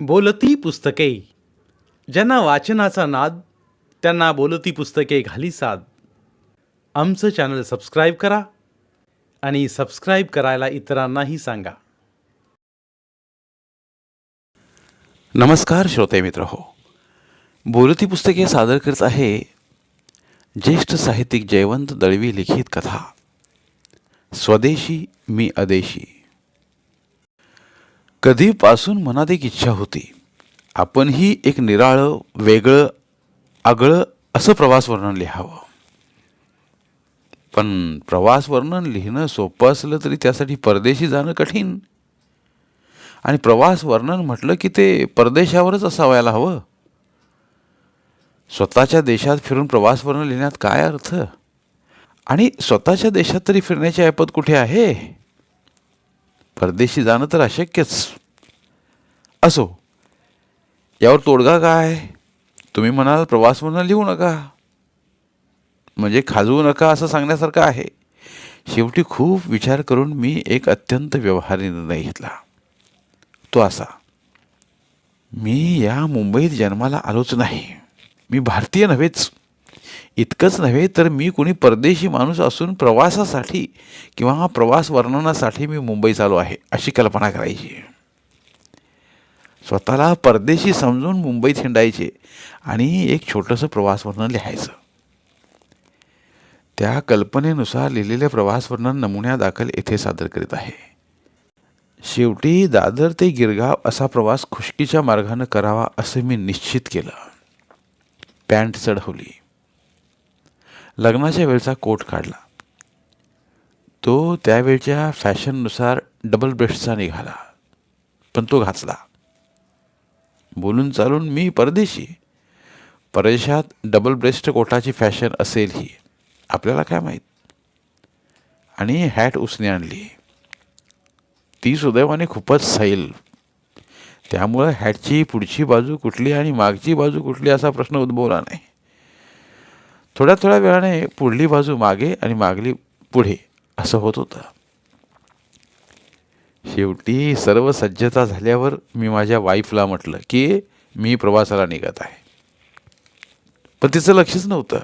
बोलती पुस्तके. ज्यांना वाचनाचा नाद त्यांना बोलती पुस्तके घाली साद. आमचं चॅनल सबस्क्राईब करा आणि सबस्क्राईब करायला इतरांनाही सांगा. नमस्कार श्रोते मित्र हो बोलती पुस्तके सादर करत आहे ज्येष्ठ साहित्यिक जयवंत दळवी लिखित कथा. स्वदेशी मी अदेशी. कधीपासून मनात एक इच्छा होती आपणही एक निराळं वेगळं आगळं असं प्रवास वर्णन लिहावं. पण प्रवास वर्णन लिहिणं सोपं असलं तरी त्यासाठी परदेशी जाणं कठीण. आणि प्रवास वर्णन म्हटलं की ते परदेशावरच असावायला हवं. स्वतःच्या देशात फिरून प्रवास वर्णन लिहिण्यात काय अर्थ? आणि स्वतःच्या देशात तरी फिरण्याची ऐपत कुठे आहे? परदेशी जाणं तर अशक्यच. असो यावर तोडगा काय? तुम्ही म्हणाल प्रवास लिहू नका. म्हणजे खाजवू नका असं सांगण्यासारखं आहे. शेवटी खूप विचार करून मी एक अत्यंत व्यवहारी निर्णय घेतला. तो असा मी या मुंबईत जन्माला आलोच नाही. मी भारतीय नव्हेच. इतकंच नव्हे तर मी कोणी परदेशी माणूस असून प्रवासासाठी किंवा प्रवास वर्णनासाठी मी मुंबईत आलो आहे अशी कल्पना करायची. स्वतःला परदेशी समजून मुंबईत हिंडायचे आणि एक छोटंसं प्रवास वर्णन लिहायचं. त्या कल्पनेनुसार लिहिलेले प्रवास वर्णन नमुन्यादाखल येथे सादर करीत आहे. शेवटी दादर ते गिरगाव असा प्रवास खुशकीच्या मार्गानं करावा असं मी निश्चित केलं. पॅन्ट चढवली. लग्नाच्या वेळचा कोट काढला. तो त्यावेळच्या फॅशननुसार डबल ब्रेस्टचा निघाला पण तो घातला. बोलून चालून मी परदेशी. परदेशात डबल ब्रेस्ट कोटाची फॅशन असेल ही आपल्याला काय माहीत? आणि हॅट उसने आणली. ती सुदैवाने खूपच सैल. त्यामुळं हॅटची पुढची बाजू कुठली आणि मागची बाजू कुठली असा प्रश्न उद्भवला नाही. थोड्या थोड्या वेळाने पुढली बाजू मागे आणि मागली पुढे. असं होत होतं. शेवटी सर्व सज्जता झाल्यावर मी माझ्या वाईफला म्हटलं की मी प्रवासाला निघत आहे. पण तिचं लक्षच नव्हतं.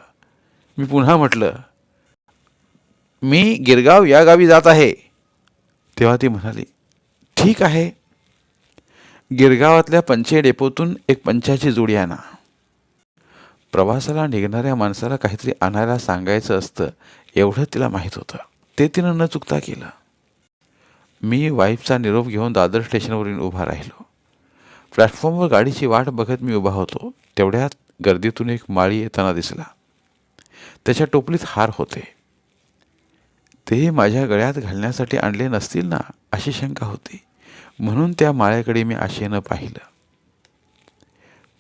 मी पुन्हा म्हटलं मी गिरगाव या गावी जात आहे. तेव्हा ती म्हणाली ठीक आहे. गिरगावातल्या पंचे डेपोतून एक पंचाची जोडी आणा. प्रवासाला निघणाऱ्या माणसाला काहीतरी आणायला सांगायचं असतं एवढं तिला माहीत होतं. ते तिनं न चुकता केलं. मी वाईफचा निरोप घेऊन दादर स्टेशनवरून उभा राहिलो. प्लॅटफॉर्मवर गाडीची वाट बघत मी उभा होतो. तेवढ्यात गर्दीतून एक माळी येताना दिसला. त्याच्या टोपलीत हार होते. ते माझ्या गळ्यात घालण्यासाठी आणले नसतील ना अशी शंका होती. म्हणून त्या माळ्याकडे मी आशेनं पाहिलं.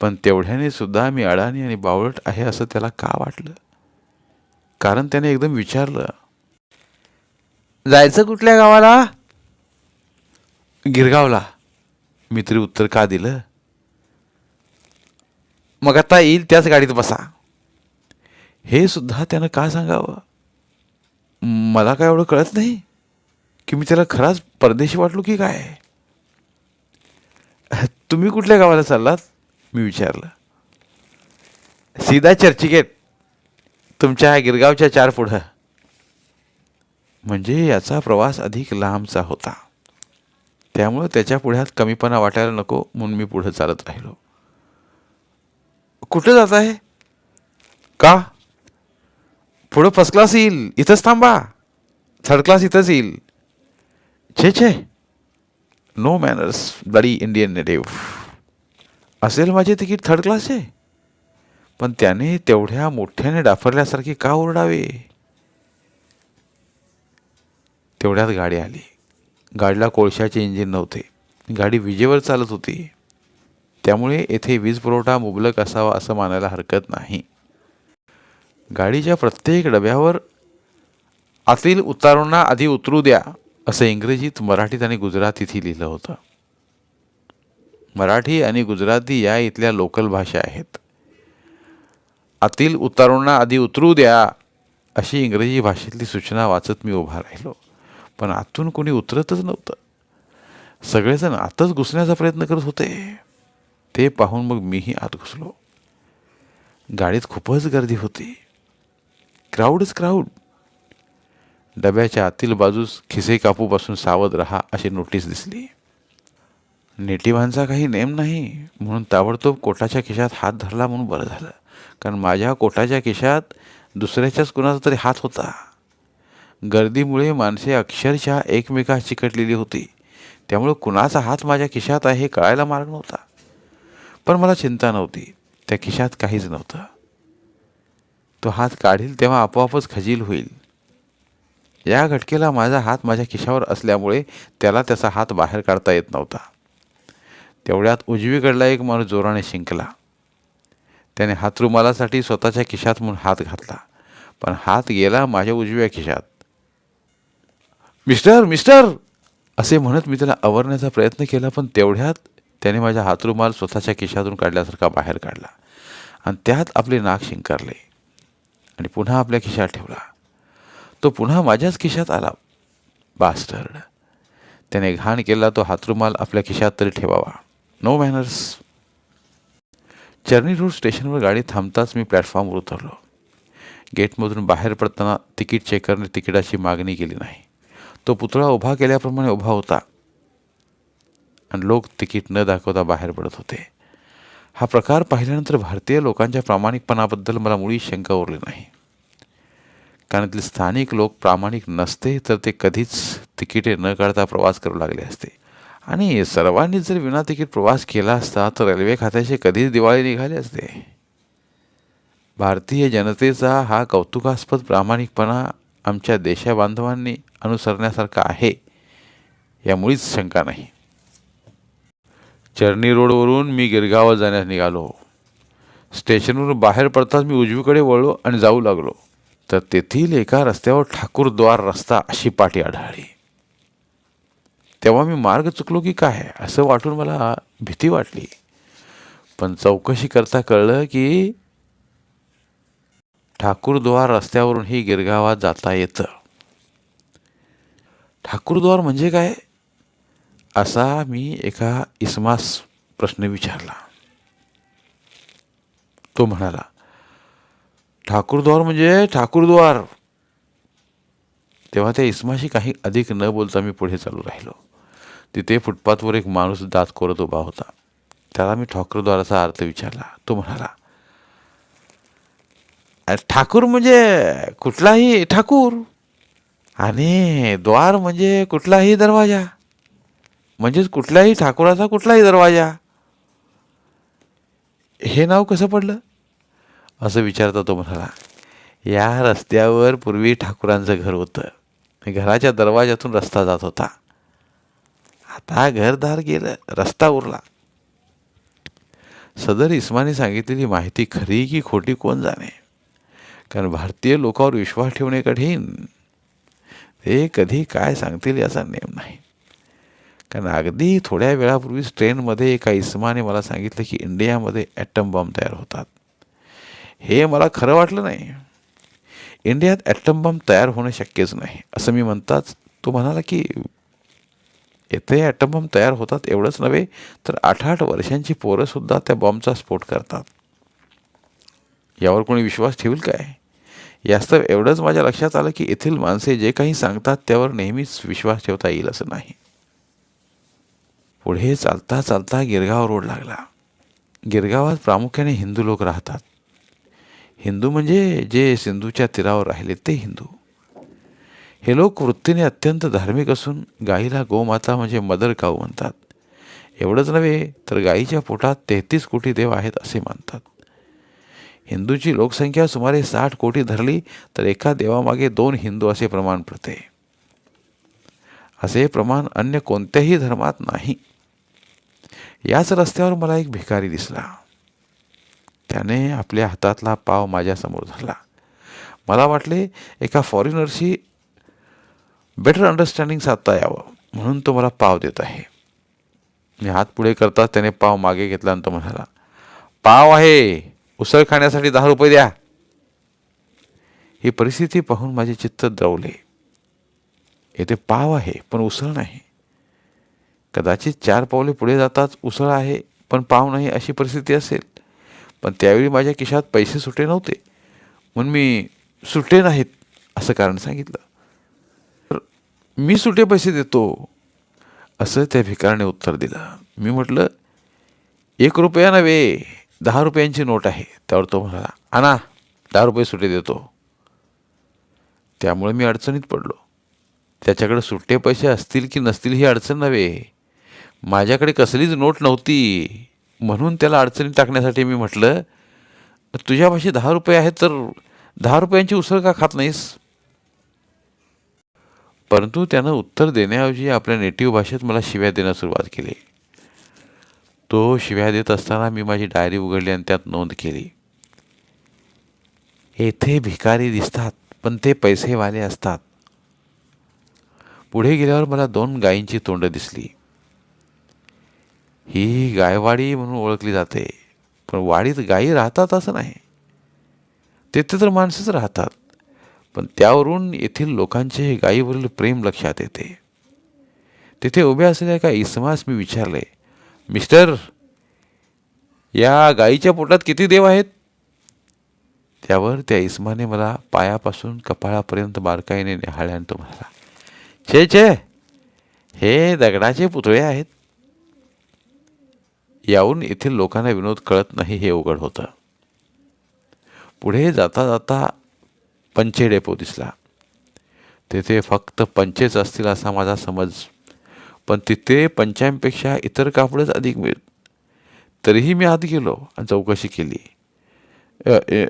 पण तेवढ्याने सुद्धा मी अडाणी आणि बावळट आहे असं त्याला का वाटलं? कारण त्याने एकदम विचारलं. जायचं कुठल्या गावाला? गिरगावला. मी तरी उत्तर का दिलं? मग आता येईल त्याच गाडीत बसा. हे सुद्धा त्यानं का सांगावं? मला काय एवढं कळत नाही. की मी त्याला खराच परदेशी वाटलो की काय? तुम्ही कुठल्या गावाला चाललात? मी विचारलं. सीधा चर्चिकेट तुमच्या गिरगावच्या चार पुढं. म्हणजे याचा प्रवास अधिक लांबचा होता. त्यामुळं त्याच्या पुढ्यात कमीपणा वाटायला नको म्हणून मी पुढं चालत राहिलो. कुठं जात आहे? का? पुढं फर्स्ट क्लास येईल इथंच थांबा. थर्ड क्लास इथंच येईल. छे छे. No manners bloody Indian native. असेल माझे तिकीट थर्ड क्लास आहे पण त्याने तेवढ्या मोठ्याने डाफरल्यासारखे का ओरडावे? तेवढ्यात गाडी आली. गाडीला कोळशाचे इंजिन नव्हते. गाडी विजेवर चालत होती. त्यामुळे येथे वीज पुरवठा मुबलक असावा असं मानायला हरकत नाही. गाडीच्या प्रत्येक डब्यावर आतील उतारूंना आधी उतरू द्या असं इंग्रजीत मराठीत आणि गुजरातीतही लिहिलं होतं. मराठी आणि गुजराती या इथल्या लोकल भाषा आहेत. आतील उतारूंना आधी उतरू द्या अशी इंग्रजी भाषेतली सूचना वाचत मी उभा राहिलो. पण आतून कोणी उतरतच नव्हतं. सगळेजण आतच घुसण्याचा प्रयत्न करत होते. ते पाहून मग मीही आत घुसलो. गाडीत खूपच गर्दी होती. क्राऊडच क्राऊड डब्याच्या आतील बाजूस खिसे कापूपासून सावध रहा अशी नोटीस दिसली. नेटिव्हांचा काही नेम नाही. म्हणून ताबडतोब कोटाच्या खिशात हात धरला म्हणून बरं झालं. कारण माझ्या कोटाच्या खिशात दुसऱ्याच्याच कुणाचा तरी हात होता. गर्दीमुळे माणसे अक्षरशः एकमेकात चिकटलेली होती. त्यामुळे कुणाचा हात माझ्या खिशात आहे हे कळायला मार्ग नव्हता. पण मला चिंता नव्हती. त्या खिशात काहीच नव्हतं. तो हात काढील तेव्हा आपोआपच खजील होईल. या घटकेला माझा हात माझ्या खिशावर असल्यामुळे त्याला त्याचा हात बाहेर काढता येत नव्हता. तेवढ्यात उजवीकडला एक माणूस जोराने शिंकला. त्याने हातरुमालासाठी स्वतःच्या खिशात म्हणून हात घातला. पण हात गेला माझ्या उजव्या खिशात. Mister mister! असे म्हणत मी त्याला आवरण्याचा प्रयत्न केला पण तेवढ्यात त्याने माझ्या हातरुमाल स्वतःच्या खिशातून काढल्यासारखा बाहेर काढला आणि त्यात आपले नाक शिंकारले आणि पुन्हा आपल्या खिशात ठेवला. तो पुन्हा माझ्याच खिशात आला. बास्टर्ड! त्याने घाण केला तो हातरुमाल आपल्या खिशात तरी ठेवावा. नो मॅनर्स चर्नी रोड स्टेशनवर गाडी थांबताच मी प्लॅटफॉर्मवर उतरलो. गेटमधून बाहेर पडताना तिकीट चेकरने तिकिटाची मागणी केली नाही. तो पुतळा उभा केल्याप्रमाणे उभा होता. आणि लोक तिकीट न दाखवता बाहेर पडत होते. हा प्रकार पाहिल्यानंतर भारतीय लोकांच्या प्रामाणिकपणाबद्दल मला मुळी शंका उरली नाही. कारण इथले स्थानिक लोक प्रामाणिक नसते तर ते कधीच तिकिटे न काढता प्रवास करू लागले असते. आणि सर्वांनी जर विना तिकीट प्रवास केला असता तर रेल्वे खात्याशी कधीच दिवाळी निघाले असते. भारतीय जनतेचा हा कौतुकास्पद प्रामाणिकपणा आमच्या देशाबांधवांनी अनुसरण्यासारखा आहे यामुळेच शंका नाही. चर्नी रोडवरून मी गिरगावात जाण्यास निघालो. स्टेशनवरून बाहेर पडताच मी उजवीकडे वळलो आणि जाऊ लागलो. तर तेथील एका रस्त्यावर ठाकूरद्वार रस्ता अशी पाठी आढळली. तेव्हा मी मार्ग चुकलो की काय? असं वाटून मला भीती वाटली. पण चौकशी करता कळलं की ठाकूरद्वार रस्त्यावरून ही गिरगावात जाता येतं. ठाकूरद्वार म्हणजे काय? असा मी एका इसमास प्रश्न विचारला. तो म्हणाला ठाकूरद्वार म्हणजे ठाकूरद्वार. तेव्हा त्या इस्माशी काही अधिक न बोलता मी पुढे चालू राहिलो. तिथे फुटपाथवर एक माणूस दात कोरत उभा होता. त्याला मी ठाकूरद्वाराचा अर्थ विचारला. तो म्हणाला ठाकूर म्हणजे कुठलाही ठाकूर आणि द्वार म्हणजे कुठलाही दरवाजा. म्हणजेच कुठल्याही ठाकूराचा कुठलाही दरवाजा. हे नाव कसं पडलं? असं विचारता तो म्हणाला या रस्त्यावर पूर्वी ठाकूरांचं घर होतं. घराच्या दरवाजातून रस्ता जात होता. आता घरदार गेलं रस्ता उरला. सदर इस्माने सांगितलेली माहिती खरी की खोटी कोण जाणे? कारण भारतीय लोकांवर विश्वास ठेवणे कठीण. ते कधी काय सांगतील याचा नेम नाही. कारण अगदी थोड्या वेळापूर्वीच ट्रेनमध्ये एका इस्माने मला सांगितलं की इंडियामध्ये ॲटम बॉम्ब तयार होतात. हे मला खरं वाटलं नाही. इंडियात ॲटम बॉम्ब तयार होणं शक्यच नाही असं मी म्हणताच तो म्हणाला की येथे ॲटम तयार होतात एवढंच नव्हे तर आठ आठ वर्षांची पोरंसुद्धा त्या बॉम्बचा स्फोट करतात. यावर कोणी विश्वास ठेवील काय? यास्तव एवढंच माझ्या लक्षात आलं की येथील माणसे जे काही सांगतात त्यावर नेहमीच विश्वास ठेवता येईल असं नाही. पुढे चालता चालता गिरगाव रोड लागला. गिरगावात प्रामुख्याने हिंदू लोक राहतात. हिंदू म्हणजे जे सिंधूच्या तीरावर राहिले ते हिंदू. हे लोक वृत्तीने अत्यंत धार्मिक असून गाईला गोमाता म्हणजे मदर काऊ म्हणतात. एवढंच नव्हे तर गाईच्या पोटात तेहतीस कोटी देव आहेत असे मानतात. हिंदूची लोकसंख्या सुमारे साठ कोटी धरली तर एका देवामागे दोन हिंदू असे प्रमाण पडते. असे प्रमाण अन्य कोणत्याही धर्मात नाही. याच रस्त्यावर मला एक भिकारी दिसला. त्याने आपल्या हातातला पाव माझ्यासमोर धरला. मला वाटले एका फॉरेनरशी बेटर अंडरस्टँडिंग साधता यावं. म्हणून तो मला पाव देत आहे. मी हात पुढे करताच त्याने पाव मागे घेतला आणि तो म्हणाला पाव आहे. उसळ खाण्यासाठी दहा रुपये द्या. ही परिस्थिती पाहून माझे चित्त द्रवले येथे पाव आहे पण उसळ नाही. कदाचित चार पावले पुढे जाताच उसळ आहे पण पाव नाही अशी परिस्थिती असेल. पण त्यावेळी माझ्या खिशात पैसे सुटे नव्हते. म्हणून मी सुटे नाहीत असं कारण सांगितलं. मी सुटे पैसे देतो. असं त्या भिकाराने उत्तर दिलं. मी म्हटलं एक रुपया नव्हे दहा रुपयांची नोट आहे. त्यावर तो म्हणाला आणा दहा रुपये सुटे देतो. त्यामुळे मी अडचणीत पडलो. त्याच्याकडे सुट्टे पैसे असतील की नसतील ही अडचण नव्हे. माझ्याकडे कसलीच नोट नव्हती. म्हणून त्याला अडचणीत टाकण्यासाठी मी म्हटलं तुझ्यापाशी दहा रुपये आहेत तर दहा रुपयांची उसळ का खात नाहीस? परंतु त्यानं उत्तर देण्याऐवजी आपल्या नेटिव्ह भाषेत मला शिव्या देण्यास सुरुवात केली. तो शिव्या देत असताना मी माझी डायरी उघडली आणि त्यात नोंद केली. येथे भिकारी दिसतात पण ते पैसेवाले असतात. पुढे गेल्यावर मला दोन गायींची तोंड दिसली. ही गायवाडी म्हणून ओळखली जाते पण वाडीत गायी राहतात असं नाही. तेथे तर माणसंच राहतात. पण त्यावरून येथील लोकांचे गायीवरील प्रेम लक्षात येते. तिथे उभ्या असलेल्या एका इसमास मी विचारले मिस्टर या गायीच्या पोटात किती देव आहेत? त्यावर त्या इस्माने मला पायापासून कपाळापर्यंत बारकाईने निहाळले आणि तो म्हणाला छे छे हे दगडाचे पुतळे आहेत. याहून येथील लोकांना विनोद कळत नाही हे उघड होतं. पुढे जाता जाता पंचे डेपो दिसला. तेथे फक्त पंचेच असतील असा माझा समज. पण तिथे पंचांपेक्षा इतर कापडच अधिक मिळत तरीही मी आत गेलो आणि चौकशी केली.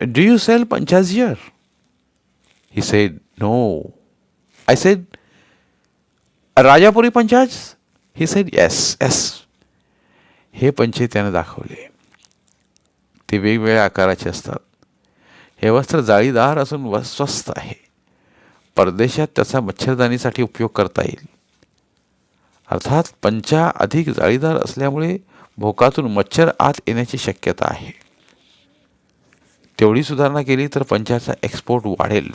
Do you sell panchas here he said no I said Rajapuri panchas he said yes yes हे पंचे त्यानं दाखवले. ते वेगवेगळ्या आकाराचे असतात. हे वस्त्र जाळीदार असून व स्वस्त आहे. परदेशात त्याचा मच्छरदानीसाठी उपयोग करता येईल. अर्थात पंचा अधिक जाळीदार असल्यामुळे भोकातून मच्छर आत येण्याची शक्यता आहे. तेवढी सुधारणा केली तर पंचाचा एक्सपोर्ट वाढेल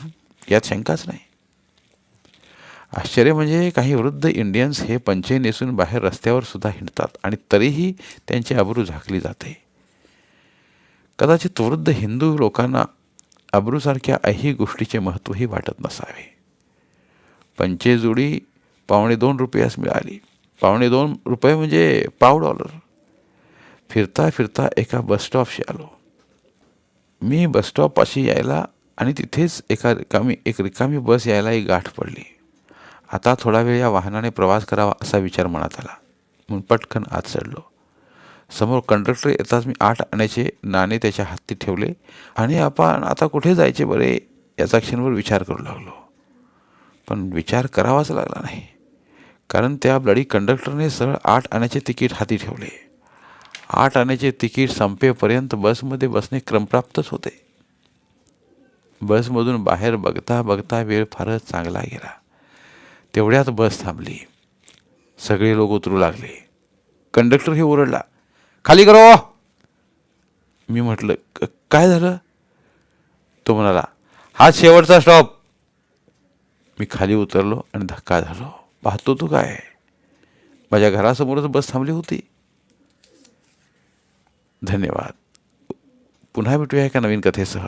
यात शंकाच नाही. आश्चर्य म्हणजे काही वृद्ध इंडियन्स हे पंचे नेसून बाहेर रस्त्यावर सुद्धा हिंडतात आणि तरीही त्यांची अब्रू झाकली जाते. कदाचित वृद्ध हिंदू लोकांना अब्रूसारख्या अही गोष्टीचे महत्त्वही वाटत नसावे. पंचे जोडी पावणे दोन रुपयास मिळाली. पावणे दोन रुपये म्हणजे पाव डॉलर. फिरता फिरता एका बसस्टॉपशी आलो. मी बसस्टॉपपाशी यायला आणि तिथेच एका रिकामी एक रिकामी बस यायला गाठ पडली. आता थोडा वेळ या वाहनाने प्रवास करावा असा विचार मनात आला. म्हणून पटकन आत चढलो. समोर कंडक्टर येताच मी आठ आण्याचे नाणे त्याच्या हाती ठेवले आणि आपण आता कुठे जायचे बरे याचा क्षणभर विचार करू लागलो. पण विचार करावाच लागला नाही. कारण त्या ब्लडी कंडक्टरने सरळ आठ आण्याचे तिकीट हाती ठेवले. आठ आण्याचे तिकीट संपेपर्यंत बसमध्ये बसणे क्रमप्राप्तच होते. बसमधून बाहेर बघता बघता वेळ फारच चांगला गेला. तेवढ्यात बस थांबली. सगळे लोक उतरू लागले. कंडक्टर हे ओरडला खाली करो. मी म्हटलं "क- काय झालं? तो म्हणाला हा शेवटचा स्टॉप मी खाली उतरलो आणि धक्का झालो. पाहतो तू काय? माझ्या घरासमोरच बस थांबली होती. धन्यवाद. पुन्हा भेटूया एका नवीन कथेसह.